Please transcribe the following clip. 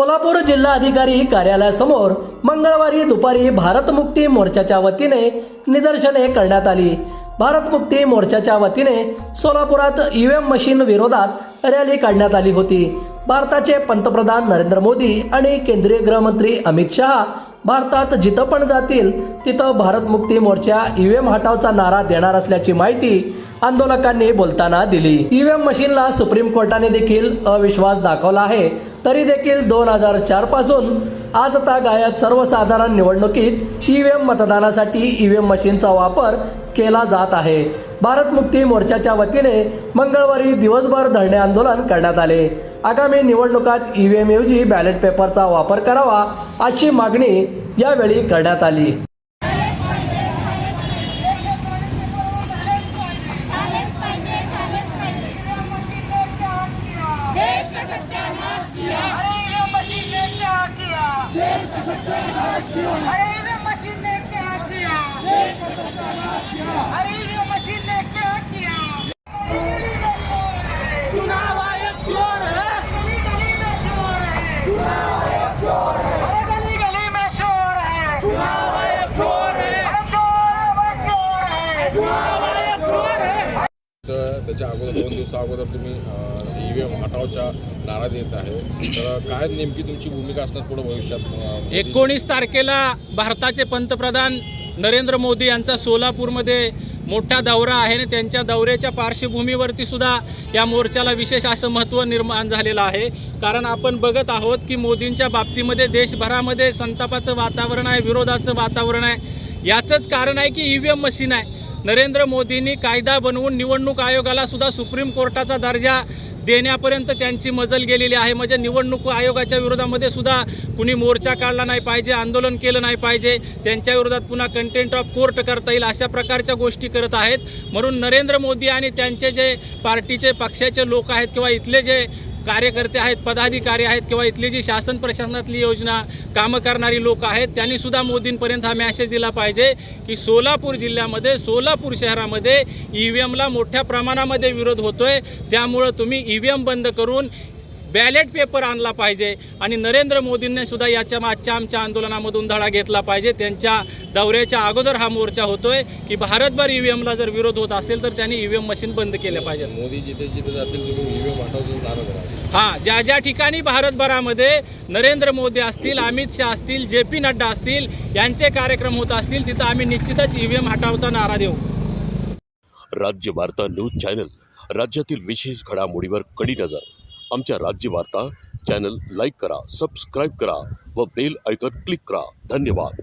जिल्हा अधिकारी कार्यालयासमोर मंगळवारी दुपारी भारत मुक्ती मोर्चाच्या वतीने निदर्शने करण्यात आली. भारत मुक्ती मोर्चाच्या वतीने सोलापुरात ईव्हीएम मशीन विरोधात रॅली काढण्यात आली होती. भारताचे पंतप्रधान नरेंद्र मोदी आणि केंद्रीय गृहमंत्री अमित शहा भारतात जिथं पण जातील तिथं भारत मुक्ती मोर्चा ईव्हीएम हटावचा नारा देणार असल्याची माहिती आंदोलकांनी बोलताना दिली. ईव्हीएम मशीनला सुप्रीम कोर्टाने देखील अविश्वास दाखवला आहे. तरी देखील दोन हजार चारपासून आज गायात सर्वसाधारण निवडणुकीत ईव्हीएम मतदानासाठी ईव्हीएम मशीनचा वापर केला जात आहे. भारत मुक्ती मोर्चाच्या वतीने मंगळवारी दिवसभर धरणे आंदोलन करण्यात आले. आगामी निवडणुकात ई ईव्हीएम ऐवजी बॅलेट पेपरचा वापर करावा अशी मागणी यावेळी करण्यात आली झालेच पाहिजे झालेच पाहिजे देश का सत्यानाश किया अरे ये मशीन ने क्या किया अरे ये मशीन ने क्या किया तर अगोदर दोन दिवसा अगोदर तुम्ही ई व्ही एम हटावच्या नारा देत आहे तर काय नेमकी तुमची भूमिका असणार पुढे भविष्यात? एकोणीस तारखेला भारताचे पंतप्रधान नरेंद्र मोदी यांचा सोलापूरमध्ये मोठा दौरा आहे आणि त्यांच्या दौऱ्याच्या पार्श्वभूमीवरती सुद्धा या मोर्चाला विशेष असं महत्त्व निर्माण झालेलं आहे. कारण आपण बघत आहोत की मोदींच्या बाबतीमध्ये देशभरामध्ये संतापाचं वातावरण आहे विरोधाचं वातावरण आहे. याचंच कारण आहे की ई व्ही एम मशीन आहे. नरेंद्र मोदींनी कायदा बनवून निवडणूक आयोगाला सुद्धा सुप्रीम कोर्टाचा दर्जा देण्यापर्यंत त्यांची मजल गेलेली आहे. म्हणजे निवडणूक आयोगाच्या विरोधामध्ये सुद्धा कुणी मोर्चा काढला नाही पाहिजे आंदोलन केलं नाही पाहिजे त्यांच्या विरोधात पुन्हा कंटेंट ऑफ कोर्ट करता येईल अशा प्रकारच्या गोष्टी करत आहेत. म्हणून नरेंद्र मोदी आणि त्यांचे जे पार्टीचे पक्षाचे लोक आहेत किंवा इथले जे कार्यकर्ते आहेत पदाधिकारी आहेत किंवा इथली जी शासन प्रशासनातली योजना कामं करणारी लोक आहेत त्यांनीसुद्धा मोदींपर्यंत हा मॅसेज दिला पाहिजे की सोलापूर जिल्ह्यामध्ये सोलापूर शहरामध्ये ई व्ही एमला मोठ्या प्रमाणामध्ये विरोध होतोय. त्यामुळं तुम्ही ई व्ही एम बंद करून बॅलेट पेपर आणला पाहिजे आणि नरेंद्र मोदींनी सुद्धा याच्या मागच्या आमच्या आंदोलनामधून धडा घेतला पाहिजे. त्यांच्या दौऱ्याच्या अगोदर हा मोर्चा होतोय की भारतभर ई व्ही एमला जर विरोध होत असेल तर त्यांनी ई व्ही एम मशीन बंद केलं पाहिजे मोदी जिथे जिथे जातील तुम्ही ई व्ही एम हटावचा नारा करा हा ज्या ज्या ठिकाणी भारतभरामध्ये नरेंद्र मोदी असतील अमित शहा असतील जे पी नड्डा असतील यांचे कार्यक्रम होत असतील तिथं आम्ही निश्चितच ई व्ही एम हटावचा नारा देऊ. राज्य वार्ता न्यूज चॅनल राज्यातील विशेष घडामोडीवर कडी नजर. आमच्या राज्यवार्ता चॅनल लाईक करा सबस्क्राईब करा व बेल ऐकत क्लिक करा. धन्यवाद.